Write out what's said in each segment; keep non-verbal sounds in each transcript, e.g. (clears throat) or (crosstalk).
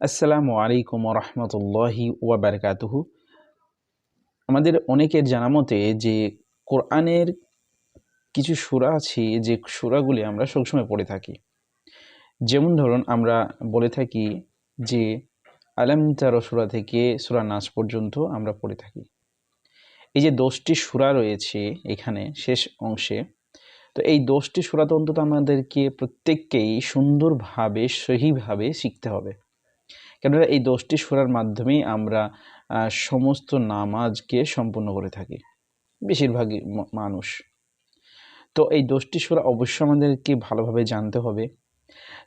আসসালামু আলাইকুম রহমতুল্লাহি ওয়াবারকাতুহু। আমাদের অনেকের জানা মতে যে কোরআনের কিছু সুরা আছে, যে সুরাগুলি আমরা সবসময় পড়ে থাকি। যেমন ধরুন আমরা বলে থাকি যে, আলাম তারো সুরা থেকে সুরা নাচ পর্যন্ত আমরা পড়ে থাকি। এই যে দশটি সুরা রয়েছে এখানে শেষ অংশে, তো এই দশটি সুরা তো অন্তত আমাদেরকে প্রত্যেককেই সুন্দরভাবে, সহিভাবে শিখতে হবে। কেননা এই দশটি সুরার মাধ্যমেই আমরা সমস্ত নামাজকে সম্পূর্ণ করে থাকি, বেশিরভাগই মানুষ। তো এই দশটি সুরা অবশ্যই আমাদেরকে ভালোভাবে জানতে হবে।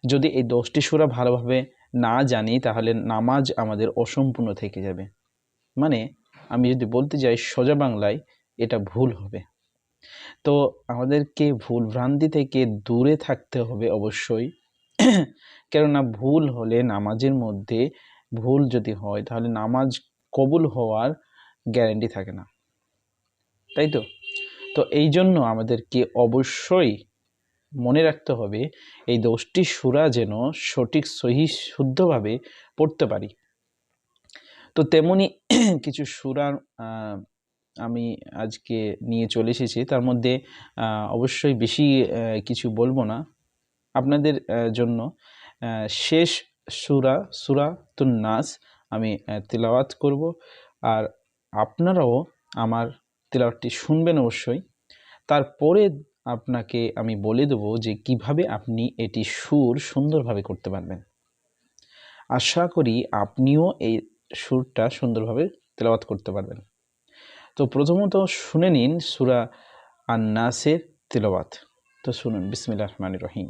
যদি এই দশটি সুরা ভালোভাবে না জানি, তাহলে নামাজ আমাদের অসম্পূর্ণ থেকে যাবে। মানে আমি যদি বলতে যাই সোজা বাংলায়, এটা ভুল হবে। তো আমাদেরকে ভুল ভ্রান্তি থেকে দূরে থাকতে হবে অবশ্যই। কেননা ভুল হলে নামাজের মধ্যে ভুল যদি হয়, তাহলে নামাজ কবুল হওয়ার গ্যারেন্টি থাকে না। তাই তো? তো এই জন্য আমাদেরকে অবশ্যই মনে রাখতে হবে, এই দশটি সুরা যেন সঠিক, সহি, শুদ্ধভাবে পড়তে পারি। তো তেমনি (clears throat) কিছু সুরার আমি আজকে নিয়ে চলে এসেছি। তার মধ্যে অবশ্যই বেশি কিছু বলব না। আপনাদের জন্য শেষ সুরা সুরা নাস আমি তিলাওয়াত করব। আর আপনারাও আমার তিলাওয়াতটি শুনবেন অবশ্যই। তারপরে আপনাকে আমি বলে দেবো যে কীভাবে আপনি এটি সুর সুন্দরভাবে করতে পারবেন। আশা করি আপনিও এই সুরটা সুন্দরভাবে তেলাওয়াত করতে পারবেন। তো প্রথমত শুনে নিন সুরা আন্নাসের তেলাওয়াত। তো শুনুন বিসমিল্লাহ রহমান রহিম।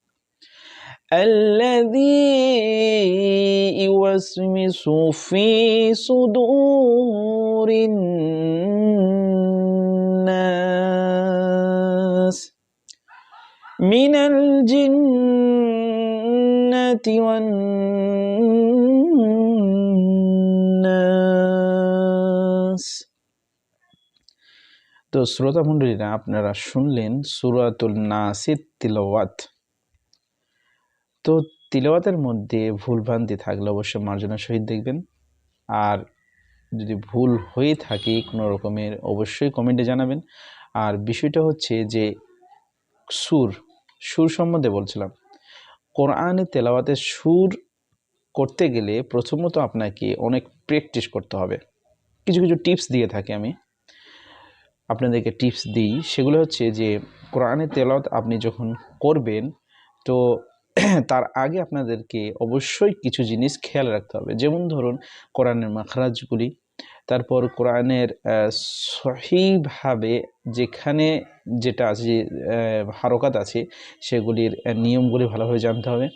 الذي يوسوس في صدور الناس من الجنة والناس তো শ্রোতা মণ্ডলীরা আপনারা শুনলেন সুরাতুল নাসির তিলওয়াত তো তিলওয়াতের মধ্যে ভুলভ্রান্তি থাকলে অবশ্যই মার্জনার সহিত দেখবেন। আর যদি ভুল হয়ে থাকে কোনো রকমের, অবশ্যই কমেন্টে জানাবেন। আর বিষয়টা হচ্ছে যে সুর সুর সম্বন্ধে বলছিলাম। কোরআনে তেলাওয়াতে সুর করতে গেলে প্রথমত আপনাকে অনেক প্র্যাকটিস করতে হবে। কিছু কিছু টিপস দিয়ে থাকি আমি। আপনাদেরকে টিপস দিই। সেগুলো হচ্ছে যে কোরআনে তেলাওয়াত আপনি যখন করবেন, তো (clears throat) তার আগে আপনাদেরকে অবশ্যই কিছু জিনিস খেয়াল রাখতে হবে। যেমন ধরুন, কোরআনের মাখরাজগুলি, তারপর কোরআনের সহিভাবে যেখানে যেটা আছে, যে হারকাত আছে, সেগুলির নিয়মগুলি ভালোভাবে জানতে হবে।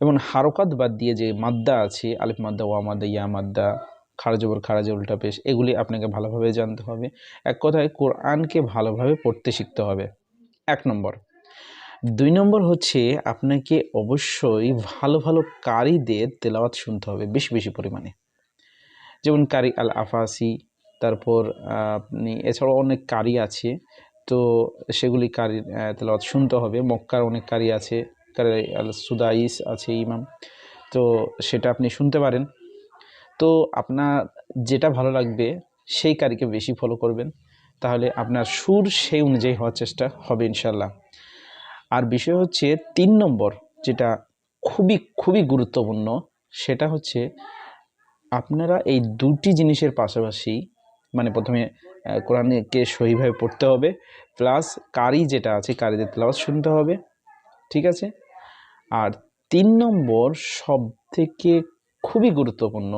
এবং হারকাত বাদ দিয়ে যে মাদ্দা আছে, আলিফ মাদ্দা, ওয়া মাদ্দা, ইয়া মাদ্দা, খারাজবর খারাজে উল্টা পেশ, এগুলি আপনাকে ভালোভাবে জানতে হবে। এক কথায় কোরআনকে ভালোভাবে পড়তে শিখতে হবে। এক নম্বর দুই নম্বর হচ্ছে আপনাকে অবশ্যই ভালো ভালো কারিদের তেলাওয়াত শুনতে হবে বেশি বেশি পরিমাণে। যেমন কারি আল আফাসি তারপর আপনি এছাড়াও অনেক কারি আছে তো সেগুলি আহ, তেলাওয়াত শুনতে হবে। মক্কার অনেক কারি আছে কারি আল সুদাইস আছে ইমাম তো সেটা আপনি শুনতে পারেন। তো আপনার যেটা ভালো লাগবে সেই কারিকে বেশি ফলো করবেন তাহলে আপনার সুর সেই অনুযায়ী হওয়ার চেষ্টা হবে ইনশাল্লাহ আর বিষয় হচ্ছে তিন নম্বর যেটা খুবই খুবই গুরুত্বপূর্ণ, সেটা হচ্ছে আপনারা এই দুটি জিনিসের পাশাপাশি মানে প্রথমে কোরআনকে সহিভাবে পড়তে হবে, প্লাস কারি যেটা আছে, কারিদের তেলাওয়াত শুনতে হবে, ঠিক আছে? আর তিন নম্বর সব থেকে খুবই গুরুত্বপূর্ণ,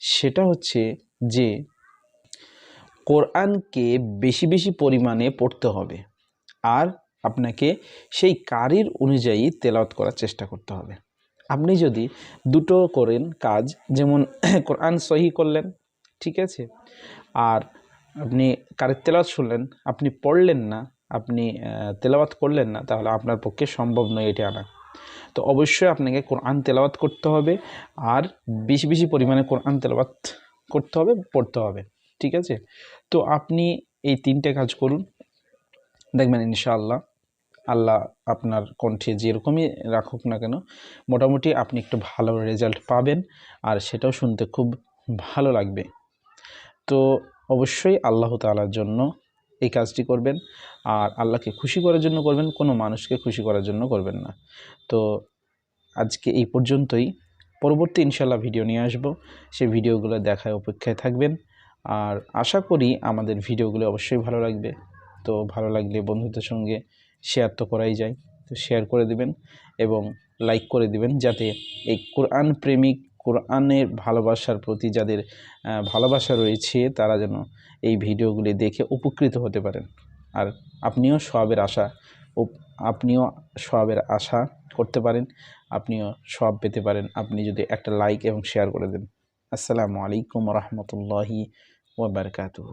সেটা হচ্ছে যে কোরআনকে বেশি বেশি পরিমাণে পড়তে হবে। আর আপনাকে সেই কারির অনুযায়ী তেলাওয়াত করার চেষ্টা করতে হবে। আপনি যদি দুটো করেন কাজ, যেমন (coughs) কোরআন সহি করলেন, ঠিক আছে? আর আপনি কারের তেলাওয়াত শুনলেন, আপনি পড়লেন না, আপনি তেলাওয়াত করলেন না, তাহলে আপনার পক্ষে সম্ভব নয় এটি আনা। তো অবশ্যই আপনাকে কোরআন তেলাওয়াত করতে হবে, আর বেশি বেশি পরিমাণে কোরআন তেলাওয়াত করতে হবে, পড়তে হবে, ঠিক আছে? তো আপনি এই তিনটে কাজ করুন, দেখবেন ইনশাআল্লাহ আল্লাহ আপনার কণ্ঠে যেরকমই রাখুক না কেন, মোটামুটি আপনি একটু ভালো রেজাল্ট পাবেন আর সেটাও শুনতে খুব ভালো লাগবে। তো অবশ্যই আল্লাহ তালার জন্য এই কাজটি করবেন আর আল্লাহকে খুশি করার জন্য করবেন, কোনো মানুষকে খুশি করার জন্য করবেন না। তো আজকে এই পর্যন্তই। পরবর্তী ইনশাল্লাহ ভিডিও নিয়ে আসব। সেই ভিডিওগুলো দেখায় অপেক্ষায় থাকবেন। আর আশা করি আমাদের ভিডিওগুলো অবশ্যই ভালো লাগবে। তো ভালো লাগলে বন্ধুদের সঙ্গে শেয়ার তো করাই যায়। তো শেয়ার করে দিবেন এবং লাইক করে দিবেন যাতে এই কোরআন প্রেমিক কোরআনের ভালোবাসার প্রতি যাদের ভালোবাসা রয়েছে তারা যেন এই ভিডিওগুলি দেখে উপকৃত হতে পারেন। আর আপনিও সবের আশা আপনিও সবের আশা করতে পারেন, আপনিও সব পেতে পারেন। আপনি যদি একটা লাইক এবং শেয়ার করে দেন। আসসালামু আলাইকুম রহমতুল্লাহি ওবরকাতুহ